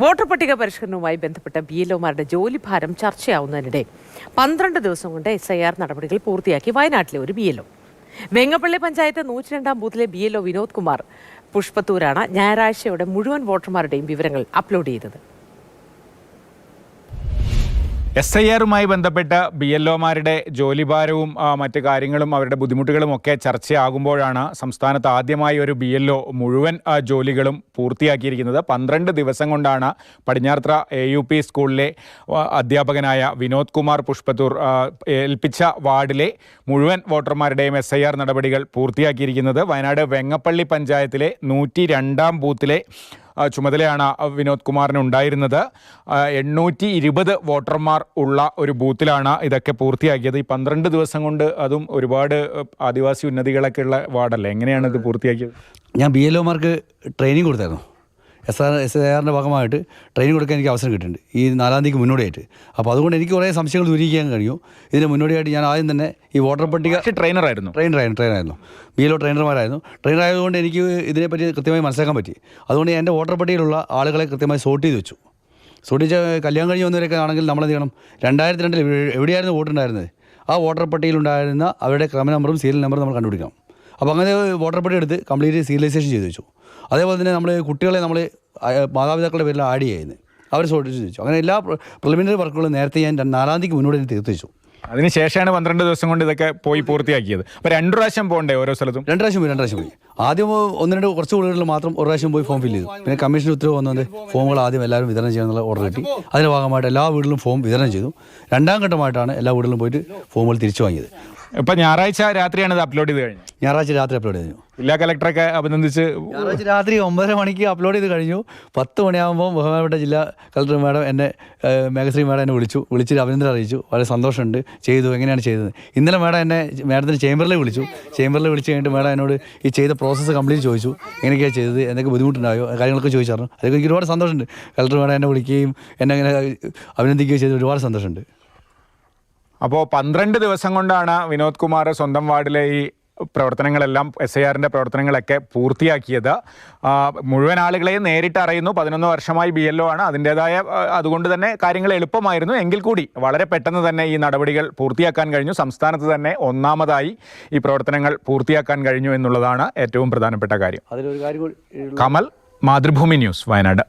Voter പട്ടിക പരിഷ്കരണവുമായി ബന്ധപ്പെട്ട B L ഒമാരുടെ ജോലിഭാരം ചർച്ചയാവുന്നതിനിടെ പന്ത്രണ്ട് ദിവസം കൊണ്ട് എസ് ഐ ആർ നടപടികൾ പൂർത്തിയാക്കി വയനാട്ടിലെ ഒരു B L O. Vengappally panchayat നൂറ്റി രണ്ടാം ബൂത്തിലെ B L O Vinod Kumar പുഷ്പത്തൂരാണ് ഞായറാഴ്ചയോടെ മുഴുവൻ വോട്ടർമാരുടെയും വിവരങ്ങൾ അപ്ലോഡ് ചെയ്തത്. എസ് ഐ ആറുമായി ബന്ധപ്പെട്ട് ബി എൽ ഒമാരുടെ ജോലിഭാരവും മറ്റ് കാര്യങ്ങളും അവരുടെ ബുദ്ധിമുട്ടുകളും ഒക്കെ ചർച്ചയാകുമ്പോഴാണ് സംസ്ഥാനത്ത് ആദ്യമായി ഒരു ബി എൽ ഒ മുഴുവൻ ജോലികളും പൂർത്തിയാക്കിയിരിക്കുന്നത്. പന്ത്രണ്ട് ദിവസം കൊണ്ടാണ് പടിഞ്ഞാർത്ര എ യു പി സ്കൂളിലെ അധ്യാപകനായ വിനോദ് കുമാർ പുഷ്പത്തൂർ ഏൽപ്പിച്ച വാർഡിലെ മുഴുവൻ വോട്ടർമാരുടെയും എസ് ഐ ആർ നടപടികൾ പൂർത്തിയാക്കിയിരിക്കുന്നത്. വയനാട് വെങ്ങപ്പള്ളി പഞ്ചായത്തിലെ നൂറ്റി രണ്ടാം ബൂത്തിലെ ചുമതലയാണ് വിനോദ് കുമാറിന് ഉണ്ടായിരുന്നത്. എണ്ണൂറ്റി ഇരുപത് വോട്ടർമാർ ഉള്ള ഒരു ബൂത്തിലാണ് ഇതൊക്കെ പൂർത്തിയാക്കിയത്. ഈ പന്ത്രണ്ട് ദിവസം കൊണ്ട് അതും ഒരുപാട് ആദിവാസി ഉന്നതികളൊക്കെ ഉള്ള വാർഡല്ലേ? എങ്ങനെയാണ് ഇത് പൂർത്തിയാക്കിയത്? ഞാൻ ബി എൽ ഒമാർക്ക് ട്രെയിനിങ് കൊടുത്തായിരുന്നു. എസ് ആർ എസ് എ ആറിന്റെ ഭാഗമായിട്ട് ട്രെയിൻ കൊടുക്കാൻ എനിക്ക് അവസരം കിട്ടിയിട്ടുണ്ട്. ഈ നാലാം തീയതിക്ക് മുന്നോടിയായിട്ട്. അപ്പോൾ അതുകൊണ്ട് എനിക്ക് കുറേ സംശയങ്ങൾ ദൂരീകരിക്കാൻ കഴിയും ഇതിന് മുന്നോടിയായിട്ട് ഞാൻ ആദ്യം തന്നെ ഈ വോട്ടർ പട്ടിക ട്രെയിനറായിരുന്നു ട്രെയിനറായിരുന്നു ട്രെയിനായിരുന്നു ബി എൽ ട്രെയിനർമാരായിരുന്നു ട്രെയിനർ ആയതുകൊണ്ട് എനിക്ക് ഇതിനെപ്പറ്റി കൃത്യമായി മനസ്സിലാക്കാൻ പറ്റി. അതുകൊണ്ട് എന്റെ വോട്ടർ പട്ടികയിലുള്ള ആളുകളെ കൃത്യമായി സോർട്ട് ചെയ്ത് വെച്ചു. സോർട്ട് ചെയ്ത് കല്യാണം കഴിഞ്ഞ് വന്നവരൊക്കെ ആണെങ്കിൽ നമ്മളെന്ത് ചെയ്യണം? രണ്ടായിരത്തി രണ്ടിൽ എവിടെയായിരുന്നു വോട്ടുണ്ടായിരുന്നത് ആ വോട്ടർ പട്ടികയിലുണ്ടായിരുന്ന അവരുടെ ക്രമ നമ്പറും സീരിയൽ നമ്പറും നമ്മൾ കണ്ടുപിടിക്കണം. അപ്പോൾ അങ്ങനെ വോട്ടർ പട്ടിക എടുത്ത് കംപ്ലീറ്റ് സീരിയലൈസേഷൻ ചെയ്ത് വെച്ചു. അതേപോലെ തന്നെ നമ്മൾ കുട്ടികളെ നമ്മൾ മാതാപിതാക്കളുടെ പേരിൽ ആഡ് ചെയ്യുന്നത്. അവർ സോർട്ട് ചെയ്ത് വെച്ചു. അങ്ങനെ എല്ലാ പ്രിലിമിനറി വർക്കുകളും നേരത്തെ ഞാൻ നാലാം തീയതി മുന്നോട്ട് തന്നെ തീർത്ത് വെച്ചു. അതിനുശേഷമാണ് പന്ത്രണ്ട് ദിവസം കൊണ്ട് ഇതൊക്കെ പോയി പൂർത്തിയാക്കിയത്. അപ്പോൾ രണ്ടു പ്രാവശ്യം പോകണ്ടേ ഓരോ സ്ഥലത്തും? രണ്ട് പ്രാവശ്യം പോയി രണ്ട് പ്രാവശ്യം പോയി. ആദ്യം ഒന്ന് രണ്ട് കുറച്ച് വീടുകളിൽ മാത്രം ഒരു പ്രാവശ്യം പോയി ഫോം ഫില്ല് ചെയ്തു. പിന്നെ കമ്മീഷൻ ഉത്തരവ് വന്നത് ഫോമുകൾ ആദ്യം എല്ലാവരും വിതരണം ചെയ്യാനുള്ള ഓർഡർ കിട്ടി. അതിന്റെ ഭാഗമായിട്ട് എല്ലാ വീട്ടിലും ഫോം വിതരണം ചെയ്തു. രണ്ടാം ഘട്ടമായിട്ടാണ് എല്ലാ വീടുകളിലും പോയിട്ട് ഫോമുകൾ തിരിച്ചു വാങ്ങിയത്. ഇപ്പം ഞായറാഴ്ച രാത്രിയാണ് ഇത് അപ്ലോഡ് ചെയ്ത് കഴിഞ്ഞത്. ഞായറാഴ്ച രാത്രി അപ്ലോഡ് ചെയ്തു. ജില്ലാ കലക്ടറൊക്കെ അഭിനന്ദിച്ച് ഞായറാഴ്ച രാത്രി ഒമ്പതര മണിക്ക് അപ്ലോഡ് ചെയ്ത് കഴിഞ്ഞു. പത്ത് മണിയാകുമ്പോൾ ബഹുമാനപ്പെട്ട ജില്ലാ കളക്ടർ മാഡം എന്നെ മേഘശ്രീ മാഡം എന്നെ വിളിച്ചു. വിളിച്ചിട്ട് അഭിനന്ദനം അറിയിച്ചു. വളരെ സന്തോഷമുണ്ട്. ചെയ്തു. എങ്ങനെയാണ് ചെയ്തത്? ഇന്നലെ മാഡം എന്നെ മാഡത്തിന് ചേംബറിൽ വിളിച്ചു. ചേംബറിൽ വിളിച്ച് കഴിഞ്ഞിട്ട് മാഡം എന്നോട് ഈ ചെയ്ത പ്രോസസ്സ് കംപ്ലീറ്റ് ചോദിച്ചു. എങ്ങനെയൊക്കെയാണ് ചെയ്തത്? എന്തൊക്കെ ബുദ്ധിമുട്ടുണ്ടായോ? കാര്യങ്ങളൊക്കെ ചോദിച്ചായിരുന്നു അതൊക്കെ എനിക്ക് ഒരുപാട് സന്തോഷമുണ്ട്. കളക്ടർ മാഡം എന്നെ വിളിക്കുകയും എന്നെ അങ്ങനെ അഭിനന്ദിക്കുകയും ചെയ്ത് ഒരുപാട് സന്തോഷമുണ്ട്. അപ്പോൾ പന്ത്രണ്ട് ദിവസം കൊണ്ടാണ് വിനോദ് കുമാർ സ്വന്തം വാർഡിലെ ഈ പ്രവർത്തനങ്ങളെല്ലാം എസ് ഐ ആറിന്റെ പ്രവർത്തനങ്ങളൊക്കെ പൂർത്തിയാക്കിയത്. മുഴുവൻ ആളുകളെയും നേരിട്ട് അറിയുന്നു. പതിനൊന്ന് വർഷമായി ബി എൽ ഒ ആണ്. അതിന്റേതായ അതുകൊണ്ട് തന്നെ കാര്യങ്ങൾ എളുപ്പമായിരുന്നു. എങ്കിൽ കൂടി വളരെ പെട്ടെന്ന് തന്നെ ഈ നടപടികൾ പൂർത്തിയാക്കാൻ കഴിഞ്ഞു. സംസ്ഥാനത്ത് തന്നെ ഒന്നാമതായി ഈ പ്രവർത്തനങ്ങൾ പൂർത്തിയാക്കാൻ കഴിഞ്ഞു എന്നുള്ളതാണ് ഏറ്റവും പ്രധാനപ്പെട്ട കാര്യം. കമൽ മാതൃഭൂമി ന്യൂസ് വയനാട്.